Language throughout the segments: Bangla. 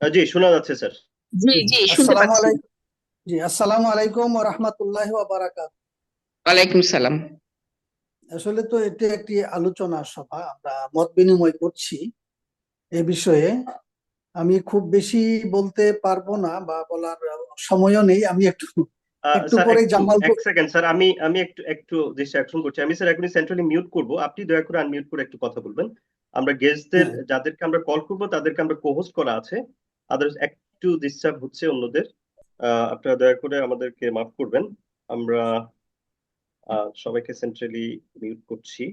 জি শোনা যাচ্ছে স্যার। জি জি শুনতে আসসালামু পাচ্ছি। আলাইকুম। জি আসসালামু আলাইকুম ওয়া রাহমাতুল্লাহি ওয়া বারাকাত। ওয়ালাইকুম সালাম। আসলে তো এটি একটি আলোচনা সভা আমরা মত বিনিময় করছি এ বিষয়ে। আমি খুব বেশি বলতে পারব না বা বলার সময়ও নেই আমি একটু একটু একটু জামাল এক সেকেন্ড স্যার আমি আমি একটু একটু ডিস্ট্রাকশন করছি। আমি স্যার এখনই সেন্ট্রালি মিউট করব। আপনি দয়া করে আনমিউট করে একটু কথা বলবেন। আমরা গেস্টদের হ্যাঁ। যাদেরকে আমরা কল করব তাদেরকে আমরা কোহোস্ট করা আছে। আদার্স একটু ডিস্টার্ব হচ্ছে অন্যদের। আপনারা দয়া করে আমাদেরকে মাফ করবেন। আমরা সবাইকে সেন্ট্রালি মিউট করছি।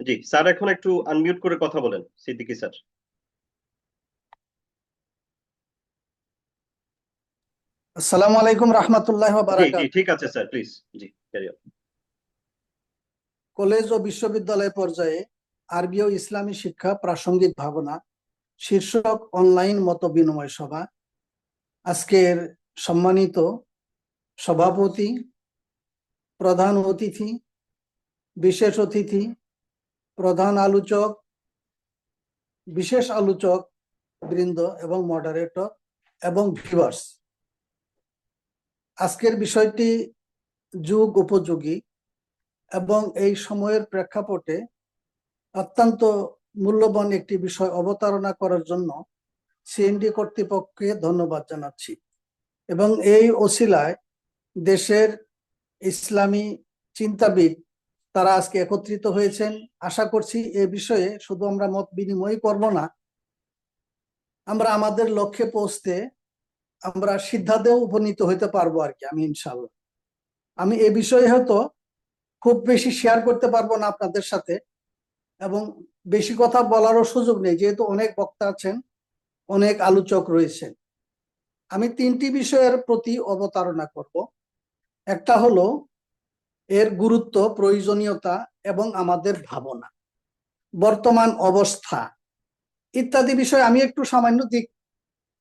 জি স্যার এখন একটু আনমিউট করে কথা বলেন সিদ্দিকী স্যার। আসসালামু আলাইকুম রাহমাতুল্লাহি ওয়া জি জি ঠিক আছে স্যার প্লিজ জি ক্যারি অন কলেজ ও বিশ্ববিদ্যালয় পর্যায়ে আরবি ও ইসলামী শিক্ষা প্রাসঙ্গিক ভাবনা শীর্ষক অনলাইন মত বিনিময় সভা। আজকের সম্মানিত সভাপতি, প্রধান অতিথি, বিশেষ অতিথি, প্রধান আলোচক, বিশেষ আলোচক বৃন্দ এবং মডারেটর এবং ভিভার্স আজকের বিষয়টি যুগ উপযোগী এবং এই সময়ের প্রেক্ষাপটে অত্যন্ত মূল্যবান একটি বিষয় অবতারণা করার জন্য সিএনডি কর্তৃপক্ষকে ধন্যবাদ জানাচ্ছি। এবং এই ওসিলায় দেশের ইসলামী চিন্তাবিদ তারা আজকে একত্রিত হয়েছেন। আশা করছি এ বিষয়ে শুধু আমরা মত বিনিময় করব না, আমরা আমাদের লক্ষ্যে পৌঁছতে আমরা সিদ্ধান্তেও উপনীত হতে পারব আর কি, আমি ইনশাল্লাহ আমি এ বিষয়ে হয়তো খুব বেশি শেয়ার করতে পারব না আপনাদের সাথে এবং বেশি কথা বলারও সুযোগ নেই, যেহেতু অনেক বক্তা আছেন, অনেক আলোচক রয়েছেন। আমি তিনটি বিষয়ের প্রতি অবতারণা করব। একটা হলো এর গুরুত্ব, প্রয়োজনীয়তা এবং আমাদের ভাবনা, বর্তমান অবস্থা ইত্যাদি বিষয়ে আমি একটু সামান্য দিক,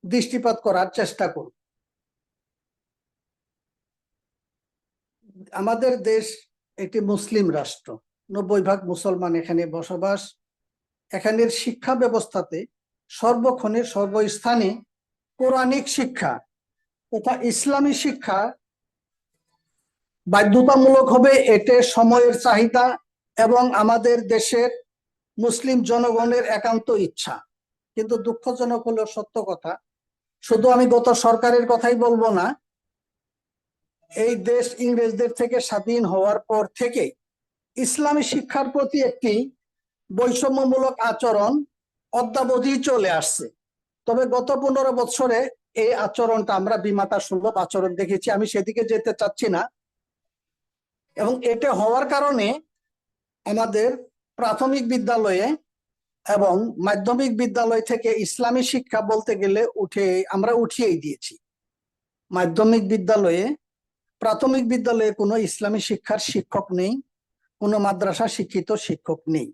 দৃষ্টিপাত করার চেষ্টা করব। আমাদের দেশ একটি মুসলিম রাষ্ট্র, নব্বই ভাগ মুসলমান এখানে বসবাস এখানের শিক্ষা ব্যবস্থাতে সর্বক্ষণে সর্বস্থানে কোরআনিক শিক্ষা তথা ইসলামী শিক্ষা বাধ্যতামূলক হবে এতে সময়ের চাহিদা এবং আমাদের দেশের মুসলিম জনগণের একান্ত ইচ্ছা। কিন্তু দুঃখজনক হলো সত্য কথা, শুধু আমি গত সরকারের কথাই বলব না, এই দেশ ইংরেজদের থেকে স্বাধীন হওয়ার পর থেকে ইসলামী শিক্ষার প্রতি একটি বৈষম্যমূলক আচরণ অদ্যাবধি চলে আসছে। তবে গত পনেরো বছরে এই আচরণটা আমরা বিমাতা সুলভ আচরণ দেখেছি, আমি সেদিকে যেতে চাচ্ছি না। এবং এটা হওয়ার কারণে আমাদের প্রাথমিক বিদ্যালয়ে এবং মাধ্যমিক বিদ্যালয় থেকে ইসলামী শিক্ষা বলতে গেলে উঠে আমরা উঠিয়েই দিয়েছি। মাধ্যমিক বিদ্যালয়ে, প্রাথমিক বিদ্যালয়ে কোনো ইসলামী শিক্ষার শিক্ষক নেই, কোনো মাদ্রাসা শিক্ষিত শিক্ষক নেই।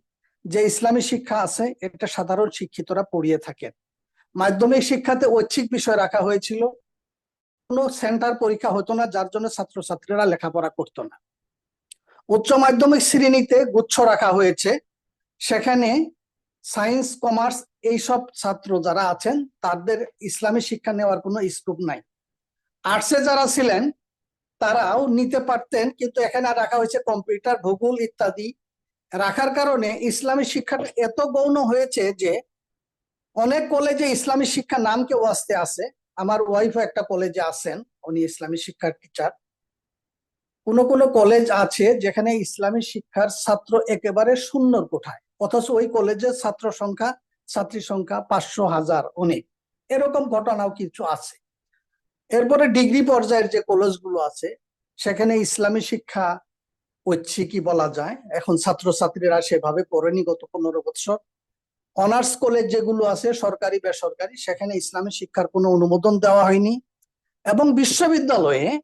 যে ইসলামী শিক্ষা আছে, এটা সাধারণ শিক্ষিতরা পড়িয়ে থাকেন। মাধ্যমিক শিক্ষাতে ঐচ্ছিক বিষয় রাখা হয়েছিল। কোনো সেন্টার পরীক্ষা হতো না, যার জন্য ছাত্রছাত্রীরা লেখাপড়া করতো না। উচ্চ মাধ্যমিক শ্রেণীতে গুচ্ছ রাখা হয়েছে। সেখানে সায়েন্স, কমার্স এইসব ছাত্র যারা আছেন, তাদের ইসলামী শিক্ষা নেওয়ার কোনো স্কোপ নাই। আর্টসে যারা ছিলেন, তারাও নিতে পারতেন, কিন্তু এখানে রাখা হয়েছে কম্পিউটার, ভূগোল ইত্যাদি রাখার কারণে ইসলামী শিক্ষাটা এত গৌণ হয়েছে যে অনেক কলেজে ইসলামী শিক্ষা নাম কেউ আসতে আছে আমার ওয়াইফও একটা কলেজে আছেন, উনি ইসলামী শিক্ষার টিচার কোন কোন কলেজ আছে যেখানে ইসলামী শিক্ষার ছাত্র একেবারে শূন্যর কোঠায়, অথচ ওই কলেজের ছাত্র সংখ্যা, ছাত্রী সংখ্যা পাঁচশো হাজার অনেক। এরকম ঘটনাও কিছু আছে। এরপরে ডিগ্রি পর্যায়ের যে কলেজগুলো আছে, সেখানে ইসলামী শিক্ষা ঐচ্ছিকই বলা যায়। এখন ছাত্রছাত্রীরা সেভাবে পড়েনি গত পনেরো বছর অনার্স কলেজ যেগুলো আছে, সরকারি, বেসরকারি, সেখানে ইসলামী শিক্ষার কোনো অনুমোদন দেওয়া হয়নি। এবং বিশ্ববিদ্যালয়ে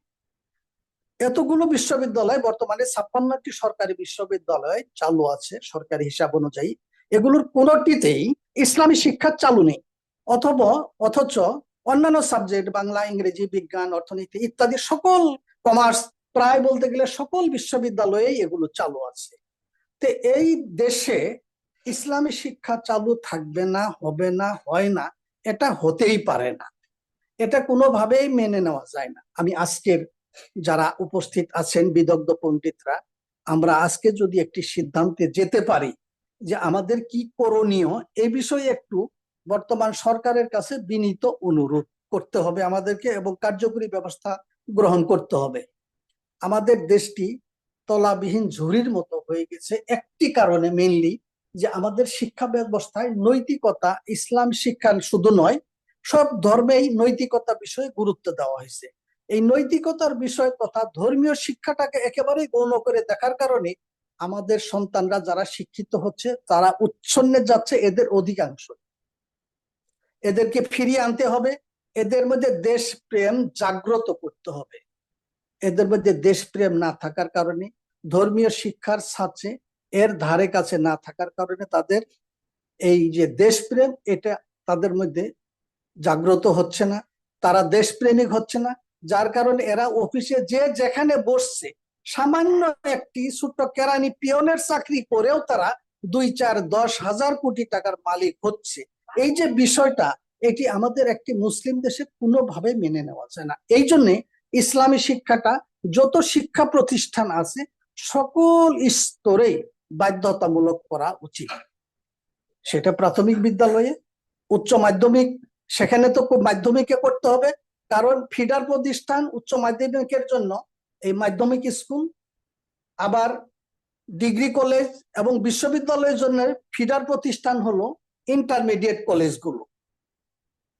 এতগুলো বিশ্ববিদ্যালয়, বর্তমানে ছাপ্পান্নটি সরকারি বিশ্ববিদ্যালয় চালু আছে সরকারি হিসাব অনুযায়ী। এগুলোর কোনটিতেই ইসলামী শিক্ষা চালু নেই। অথবা, অথচ অন্যান্য সাবজেক্ট, বাংলা, ইংরেজি, বিজ্ঞান, অর্থনীতি ইত্যাদি সকল কমার্স প্রায় বলতে গেলে সকল বিশ্ববিদ্যালয়ে এগুলো চালু আছে। তো এই দেশে ইসলামী শিক্ষা চালু থাকবে না, হবে না, হয় না, এটা হতেই পারে না। এটা কোনোভাবেই মেনে নেওয়া যায় না। আমি আজকের যারা উপস্থিত আছেন, বিদগ্ধ পণ্ডিতরা, আমরা আজকে যদি একটি সিদ্ধান্তে যেতে পারি যে আমাদের কি করণীয়, এ বিষয়ে একটু বর্তমান সরকারের কাছে বিনীত অনুরোধ করতে হবে আমাদেরকে এবং কার্যকরী ব্যবস্থা গ্রহণ করতে হবে। আমাদের দেশটি তলাবিহীন ঝুড়ির মতো হয়ে গেছে একটি কারণে মেনলি যে আমাদের শিক্ষা ব্যবস্থায় নৈতিকতা, ইসলাম শিক্ষা শুধু নয়, সব ধর্মেই নৈতিকতা বিষয়ে গুরুত্ব দেওয়া হয়েছে। এই নৈতিকতার বিষয় তথা ধর্মীয় শিক্ষাটাকে একেবারেই গৌণ করে দেখার কারণে আমাদের সন্তানরা যারা শিক্ষিত হচ্ছে, তারা উচ্ছন্নে যাচ্ছে এদের অধিকাংশ। এদেরকে ফিরিয়ে আনতে হবে, এদের মধ্যে দেশপ্রেম জাগ্রত করতে হবে। এদের মধ্যে দেশপ্রেম না থাকার কারণে, ধর্মীয় শিক্ষার সাথে এর ধারে কাছে না থাকার কারণে তাদের এই যে দেশপ্রেম, এটা তাদের মধ্যে জাগ্রত হচ্ছে না। তারা দেশপ্রেমিক হচ্ছে না, যার কারণে এরা অফিসে যে যেখানে বসছে, সামান্য একটি ছোট্ট কেরানি পিয়নের চাকরি করেও তারা দুই, চার, দশ হাজার কোটি টাকার মালিক হচ্ছে। এই যে বিষয়টা, এটি আমাদের একটি মুসলিম দেশে কোনোভাবে মেনে নেওয়া যায় না। এই জন্যে ইসলামী শিক্ষাটা যত শিক্ষা প্রতিষ্ঠান আছে, সকল স্তরে বাধ্যতামূলক করা উচিত। সেটা প্রাথমিক বিদ্যালয়ে, উচ্চ মাধ্যমিক, সেখানে তো মাধ্যমিকে করতে হবে, কারণ ফিডার প্রতিষ্ঠান উচ্চ মাধ্যমিকের জন্য এই মাধ্যমিক স্কুল, আবার ডিগ্রি কলেজ এবং বিশ্ববিদ্যালয়ের জন্য ফিডার প্রতিষ্ঠান হলো ইন্টারমিডিয়েট কলেজগুলো।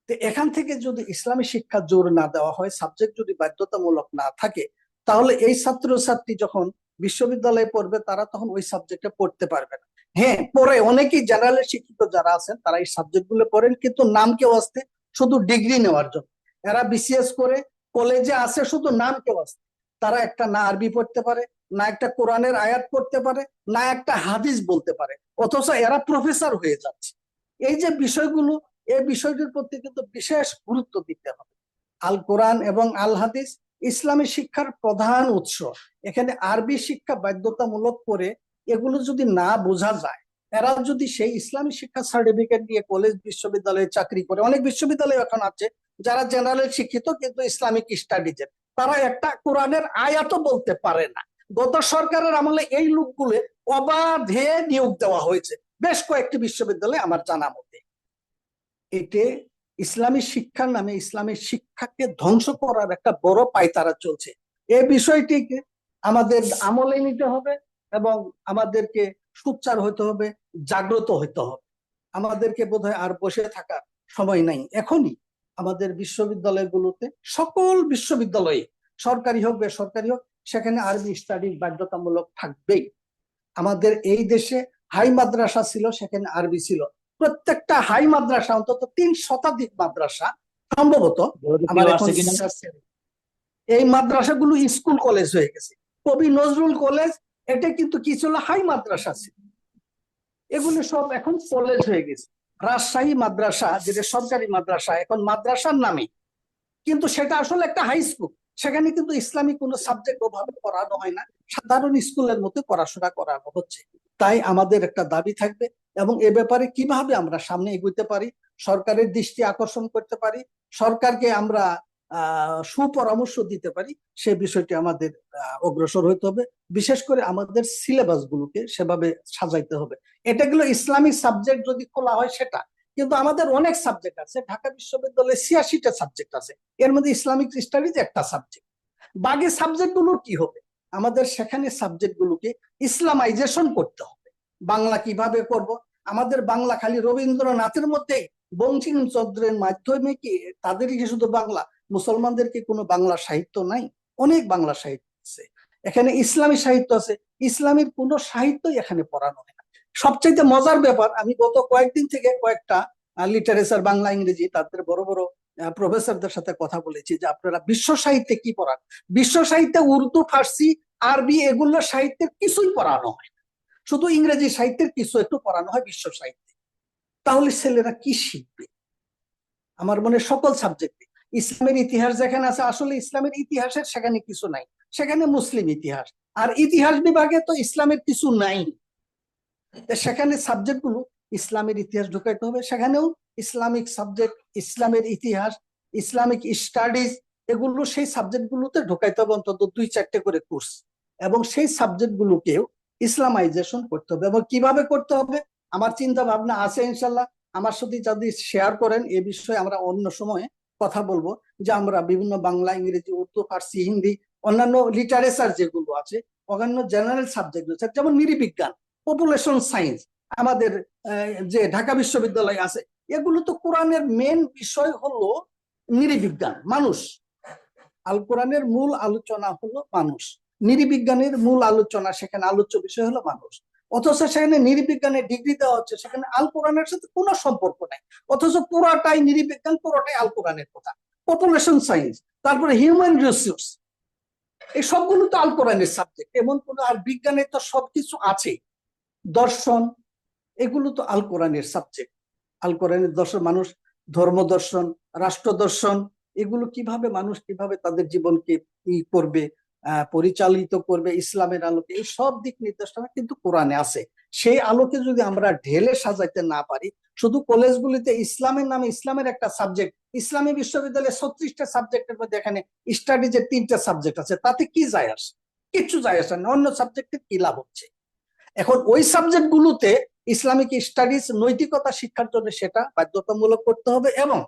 এখান থেকে যদি ইসলামী শিক্ষা জোর না দেওয়া হয় সাবজেক্ট যদি বাধ্যতামূলক না থাকে, তাহলে এই ছাত্রছাত্রী যখন বিশ্ববিদ্যালয়ে পড়বে, তারা তখন ওই সাবজেক্টে পড়তে পারবে না। হ্যাঁ পরে অনেকেই জেনারেল শিক্ষিত যারা আছেন, তারা এই সাবজেক্টগুলো পড়েন, কিন্তু নাম কেউ আসতে শুধু ডিগ্রি নেওয়ার জন্য। এরা বিসিএস করে কলেজে আসে শুধু নাম কেউ আসতে। তারা একটা না আরবি পড়তে পারে, না একটা কোরআনের আয়াত পড়তে পারে, না একটা হাদিস বলতে পারে, অথচ এরা প্রফেসর হয়ে যাচ্ছে। এই যে বিষয়গুলো এই বিষয়টির প্রতি কিন্তু বিশেষ গুরুত্ব দিতে হবে। আল কোরআন এবং আল হাদিস ইসলামী শিক্ষার প্রধান উৎস। এখানে আরবি শিক্ষা বাধ্যতামূলক করে এগুলো যদি না বোঝা যায়, এরা যদি সেই ইসলামী শিক্ষা সার্টিফিকেট দিয়ে কলেজ, বিশ্ববিদ্যালয়ে চাকরি করে, অনেক বিশ্ববিদ্যালয় এখন আছে যারা জেনারেল শিক্ষিত কিন্তু ইসলামিক স্টাডিজের তারা একটা কোরআনের আয়াতও বলতে পারে না। গত সরকারের আমলে এই লোকগুলো অবাধে নিয়োগ দেওয়া হয়েছে। বেশ কয়েকটি বিশ্ববিদ্যালয়ে আমার জানা মতে। এতে ইসলামী শিক্ষার নামে ইসলামী শিক্ষাকে ধ্বংস করার একটা বড় পায়তারা চলছে। এই বিষয়টিকে আমাদের আমলে নিতে হবে এবং আমাদেরকে সুচ্চার হতে হবে, জাগ্রত হতে হবে। আমাদেরকে বোধহয় আর বসে থাকার সময় নাই। এখনই আমাদের বিশ্ববিদ্যালয়গুলোতে সকল বিশ্ববিদ্যালয়ে, সরকারি হোক, বেসরকারি হোক, সেখানে আরবি স্টাডি বাধ্যতামূলক থাকবেই। আমাদের এই দেশে হাই মাদ্রাসা ছিল, সেখানে আরবি ছিল। প্রত্যেকটা হাই মাদ্রাসা অন্তত তিন শতাধিক মাদ্রাসা সম্ভবত এই মাদ্রাসাগুলো স্কুল কলেজ হয়ে গেছে। কবি নজরুল কলেজ এটা কিন্তু কি ছিল হাই মাদ্রাসা ছিল এগুলো সব এখন কলেজ হয়ে গেছে। রাজশাহী মাদ্রাসা যেটা সরকারি মাদ্রাসা এখন মাদ্রাসার নামে। কিন্তু সেটা আসলে একটা হাই স্কুল সেখানে কিন্তু ইসলামিক কোনো সাবজেক্ট ওভাবে পড়ানো হয় না। সাধারণ স্কুলের মতো পড়াশোনা করানো হচ্ছে। তাই আমাদের একটা দাবি থাকবে এবং এ ব্যাপারে কীভাবে আমরা সামনে এগোতে পারি, সরকারের দৃষ্টি আকর্ষণ করতে পারি, সরকারকে আমরা সুপরামর্শ দিতে পারি, সে বিষয়টি আমাদের অগ্রসর হইতে হবে। বিশেষ করে আমাদের সিলেবাস গুলোকে সেভাবে সাজাইতে হবে। এটা গুলো ইসলামিক সাবজেক্ট যদি খোলা হয় সেটা। কিন্তু আমাদের অনেক সাবজেক্ট আছে, ঢাকা বিশ্ববিদ্যালয়ে ছিয়াশিটা সাবজেক্ট আছে। এর মধ্যে ইসলামিক স্টাডিজ একটা সাবজেক্ট। বাকি সাবজেক্টগুলো কি হবে? আমাদের সেখানে সাবজেক্ট গুলোকে ইসলামাইজেশন করতে হবে। বাংলা কীভাবে করব? আমাদের বাংলা খালি রবীন্দ্রনাথের মধ্যে বঙ্কিমচন্দ্রের মাধ্যমে কি তাদেরই কি শুধু বাংলা? মুসলমানদের কি কোনো বাংলা সাহিত্য নাই? অনেক বাংলা সাহিত্য আছে। এখানে ইসলামী সাহিত্য আছে। ইসলামের কোনো সাহিত্যই এখানে পড়ানো হয় না। সবচাইতে মজার ব্যাপার, আমি গত কয়েকদিন থেকে কয়েকটা লিটারেচার বাংলা, ইংরেজি, তাদের বড় বড় প্রফেসরদের সাথে কথা বলেছি যে আপনারা বিশ্ব সাহিত্যে কি পড়ান? বিশ্ব সাহিত্যে উর্দু, ফার্সি, আরবি এগুলো সাহিত্যের কিছুই পড়ানো হয় শুধু ইংরেজি সাহিত্যের কিছু একটু পড়ানো হয় বিশ্ব সাহিত্যে। তাহলে ছেলেরা কি শিখবে? আমার মনে সকল সাবজেক্টে ইসলামের ইতিহাস যেখানে আছে, আসলে ইসলামের ইতিহাসের সেখানে কিছু নাই। সেখানে মুসলিম ইতিহাস। আর ইতিহাস বিভাগে তো ইসলামের কিছু নাই। সেখানে সাবজেক্টগুলো, ইসলামের ইতিহাস ঢুকাইতে হবে। সেখানেও ইসলামিক সাবজেক্ট ইসলামের ইতিহাস, ইসলামিক স্টাডিজ এগুলো সেই সাবজেক্ট গুলোতে ঢুকাইতে হবে অন্তত দুই চারটে করে কোর্স এবং সেই সাবজেক্ট গুলোকেও ইসলামাইজেশন করতে হবে এবং কীভাবে করতে হবে? আমার চিন্তা ভাবনা আছে ইনশাল্লাহ আমার সাথে যদি শেয়ার করেন, এ বিষয়ে আমরা অন্য সময়ে কথা বলব। যে আমরা বিভিন্ন বাংলা, ইংরেজি, উর্দু, ফার্সি, হিন্দি, অন্যান্য লিটারেচার যেগুলো আছে, অন্যান্য জেনারেল সাবজেক্ট আছে, যেমন নৃবিজ্ঞান পপুলেশন সায়েন্স আমাদের যে ঢাকা বিশ্ববিদ্যালয় আছে, এগুলো তো কোরআনের মেন বিষয় হলো নৃবিজ্ঞান, মানুষ। আল কোরআনের মূল আলোচনা হলো মানুষ। নৃবিজ্ঞানের মূল আলোচনা, সেখানে আলোচ্য বিষয় হলো মানুষ। অথচ সেখানে নৃবিজ্ঞানের ডিগ্রি দেওয়া হচ্ছে, সেখানে আল কোরআনের সাথে কোনো সম্পর্ক নাই। অথচ পুরাটাই নিরিবিজ্ঞান, পুরোটাই আল কোরআনের কথা। পপুলেশন সায়েন্স তারপরে হিউম্যান রিসোর্স এই সবগুলো তো আল কোরআনের সাবজেক্ট এমন কোন আর বিজ্ঞানের তো সবকিছু আছে। দর্শন, এগুলো তো আল কোরআনের সাবজেক্ট আল কোরআনের দর্শন, মানুষ ধর্ম দর্শন, রাষ্ট্র দর্শন, এগুলো কীভাবে মানুষ কীভাবে তাদের জীবনকে ই করবে পরিচালিত করবে, ইসলামের আলোকে। এই সব দিক নির্দেশনা কিন্তু কোরআনে আছে। সেই আলোকে যদি আমরা ঢেলে সাজাইতে না পারি, শুধু কলেজগুলিতে ইসলামের নামে ইসলামের একটা সাবজেক্ট, ইসলামী বিশ্ববিদ্যালয়ে ছত্রিশটা সাবজেক্টের মধ্যে এখানে স্টাডিজের তিনটা সাবজেক্ট আছে, তাতে কি যায় আসে? কিচ্ছু যায় আসে না। অন্য সাবজেক্টে কি লাভ হচ্ছে? এখন ওই সাবজেক্ট গুলোতে ইসলামিক স্টাডিজ নৈতিকতা শিক্ষার জন্য সেটা বাধ্যতামূলক করতে হবে এবং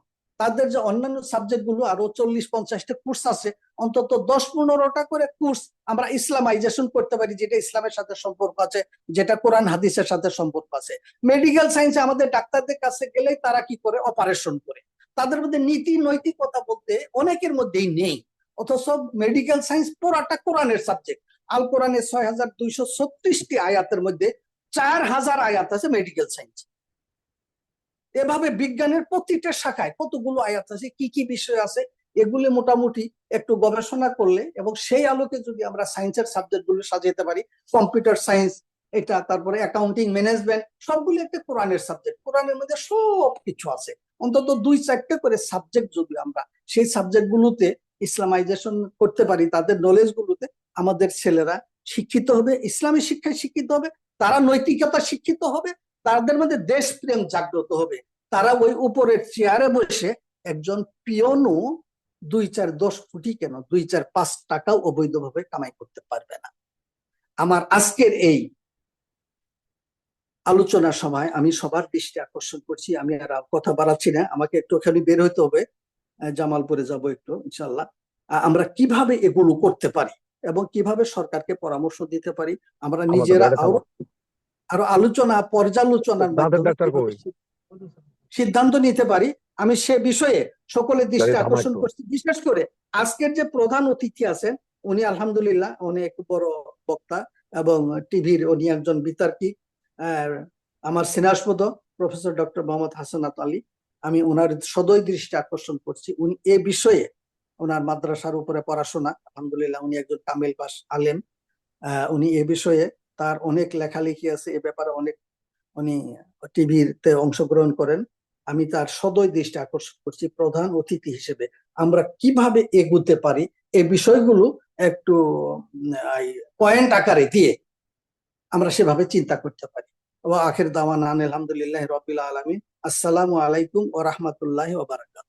তাদের যে অন্যান্য সাবজেক্টগুলো, আরও চল্লিশ, পঞ্চাশটা কোর্স আছে, অন্তত দশ, পনেরোটা করে কোর্স আমরা ইসলামাইজেশন করতে পারি, যেটা ইসলামের সাথে সম্পর্ক আছে, যেটা কোরআন, হাদিসের সাথে সম্পর্ক আছে। মেডিকেল সায়েন্সে আমাদের ডাক্তারদের কাছে গেলেই তারা কি করে? অপারেশন করে। তাদের মধ্যে নীতি নৈতিকতা বলতে অনেকের মধ্যেই নেই। অথচ মেডিকেল সায়েন্স পুরাটা কোরআনের সাবজেক্ট আল কোরআনের ছয় হাজার দুইশো ছত্রিশটি আয়াতের মধ্যে চার হাজার আয়াত আছে মেডিকেল সায়েন্স এভাবে বিজ্ঞানের প্রতিটা শাখায় কতগুলো আয়াত আছে, কি কি বিষয় আছে, এগুলি মোটামুটি একটু গবেষণা করলে এবং সেই আলোকে যদি আমরা সায়েন্সের সাবজেক্টগুলো সাজাতে পারি কম্পিউটার সায়েন্স এটা, তারপরে অ্যাকাউন্টিং ম্যানেজমেন্ট সবগুলো একটা কোরআনের সাবজেক্ট কোরআনের মধ্যে সব কিছু আছে। অন্তত দুই চারটে করে সাবজেক্ট যদি আমরা সেই সাবজেক্ট গুলোতে ইসলামাইজেশন করতে পারি, তাদের নলেজ গুলোতে আমাদের ছেলেরা শিক্ষিত হবে, ইসলামী শিক্ষায় শিক্ষিত হবে, তারা নৈতিকতা শিক্ষিত হবে তাদের মধ্যে দেশপ্রেম জাগ্রত হবে। তারা ওই উপরের চেয়ারে বসে একজন পিয়নও দুই চার দশ কোটি কেন দুই চার পাঁচ টাকাও অবৈধভাবে কামাই করতে পারবে না। আমার আজকের এই আলোচনার সময় আমি সবার দৃষ্টি আকর্ষণ করছি আমি আর কথা বাড়াচ্ছি না আমাকে একটুখানি বের হইতে হবে। জামালপুরে যাব একটু ইনশাল্লাহ আমরা কীভাবে এগুলো করতে পারি এবং কীভাবে সরকারকে পরামর্শ দিতে পারি আমরা নিজেরা আরও আলোচনা পর্যালোচনার সিদ্ধান্ত নিতে পারি আমি সে বিষয়ে সকলের দৃষ্টি আকর্ষণ করছি। বিশেষ করে আজকের যে প্রধান অতিথি আছেন উনি আলহামদুলিল্লাহ অনেক বড় বক্তা এবং টিভির উনি একজন বিতর্কী। আহ, আমার স্নেহাস্পদ প্রফেসর ডক্টর মোহাম্মদ হাসানাত আলী আমি ওনার সদয় দৃষ্টি আকর্ষণ করছি। উনি এ বিষয়ে ওনার মাদ্রাসার উপরে পড়াশোনা আলহামদুলিল্লাহ উনি একজন তামিল পাস আলেম। আহ, উনি এ বিষয়ে তার অনেক লেখালেখি আছে, এ ব্যাপারে অনেক উনি টিভিতে অংশগ্রহণ করেন। আমি তার সদয় দৃষ্টি আকর্ষণ করছি প্রধান অতিথি হিসেবে। আমরা কীভাবে এগুতে পারি? এই বিষয়গুলো একটু পয়েন্ট আকারে দিয়ে আমরা সেভাবে চিন্তা করতে পারি। ও আখের দাওয়ান আলহামদুলিল্লাহ রবিল আলমিন। আসসালামু আলাইকুম ও রহমতুল্লাহ ওবারাকাত